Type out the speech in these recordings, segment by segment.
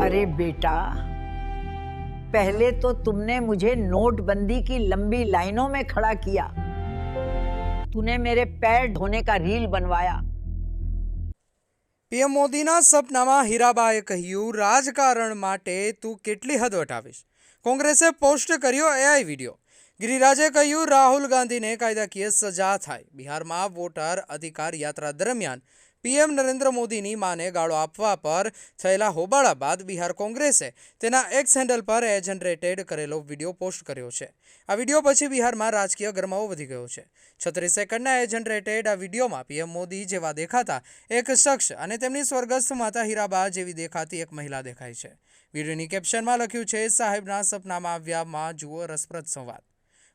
अरे बेटा पहले तो तुमने मुझे नोटबंदी की लंबी लाइनों में खड़ा किया तूने मेरे पैर ढोने का रील बनवाया પીએમ મોદીના સપનામાં હીરાબાએ કહ્યું રાજકારણ માટે તું કેટલી હદ વટાવીશ કોંગ્રેસે પોસ્ટ કર્યો એઆઈ વિડીયો ગિરિરાજે કહ્યું રાહુલ ગાંધીને કાયદાકીય સજા થાય બિહારમાં વોટર અધિકાર યાત્રા દરમિયાન પીએમ નરેન્દ્ર મોદીની માને ગાળો આપવા પર થયેલા હોબાળા બાદ બિહાર કોંગ્રેસે તેના એક્સ હેન્ડલ પર એ જનરેટેડ કરેલો વીડિયો પોસ્ટ કર્યો છે. આ વીડિયો પછી બિહારમાં રાજકીય ગરમાવો વધી ગયો છે. છત્રીસ સેકન્ડના એ જનરેટેડ આ વિડીયોમાં પીએમ મોદી જેવા દેખાતા એક શખ્સ અને તેમની સ્વર્ગસ્થ માતા હીરાબા જેવી દેખાતી એક મહિલા દેખાય છે. વિડીયોની કેપ્શનમાં લખ્યું છે, સાહેબના સપનામાં આવ્યા, માં જુઓ રસપ્રદ સંવાદ.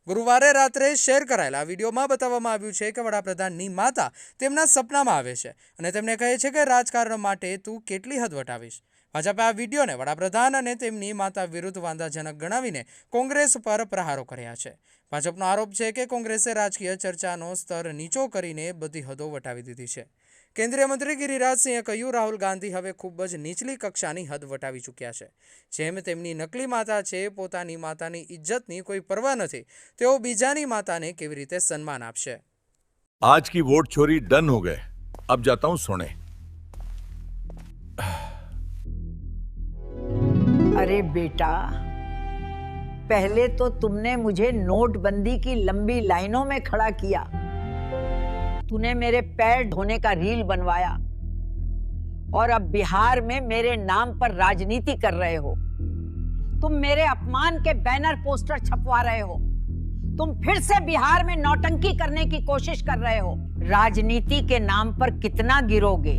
ગુરુવારે રાત્રે શેર કરાયેલા વિડીયોમાં બતાવવામાં આવ્યું છે કે વડાપ્રધાનની માતા તેમના સપનામાં આવે છે અને તેમને કહે છે કે રાજકારણ માટે તું કેટલી હદ વટાવીશ ભાજપે આ વિડીયોને વડાપ્રધાન અને તેમની માતા વિરુદ્ધ વાંધાજનક ગણાવીને કોંગ્રેસ પર પ્રહારો કર્યા છે. ભાજપનો આરોપ છે કે કોંગ્રેસે રાજકીય ચર્ચાનો સ્તર નીચો કરીને બધી હદો વટાવી દીધી છે. કેન્દ્રીય મંત્રી ગિરિરાજસિંહે કહ્યું, રાહુલ ગાંધી હવે ખૂબ જ નીચલી કક્ષાની હદ વટાવી ચૂક્યા છે. જેમ તેમની નકલી માતા છે, પોતાની માતાની ઇજ્જતની કોઈ પરવા નથી, તેઓ બીજાની માતાને કેવી રીતે સન્માન આપશે? આજ કી વોટ છોરી ડન હો ગયે. અબ જાતા હું સોને. अरे बेटा, पहले तो तुमने मुझे नोटबंदी की लंबी लाइनों में खड़ा किया। तूने मेरे पैर ढोने का रील बनवाया। और अब बिहार में मेरे नाम पर राजनीति कर रहे हो। तुम मेरे अपमान के बैनर पोस्टर छपवा रहे हो। तुम फिर से बिहार में नौटंकी करने की कोशिश कर रहे हो। राजनीति के नाम पर कितना गिरोगे?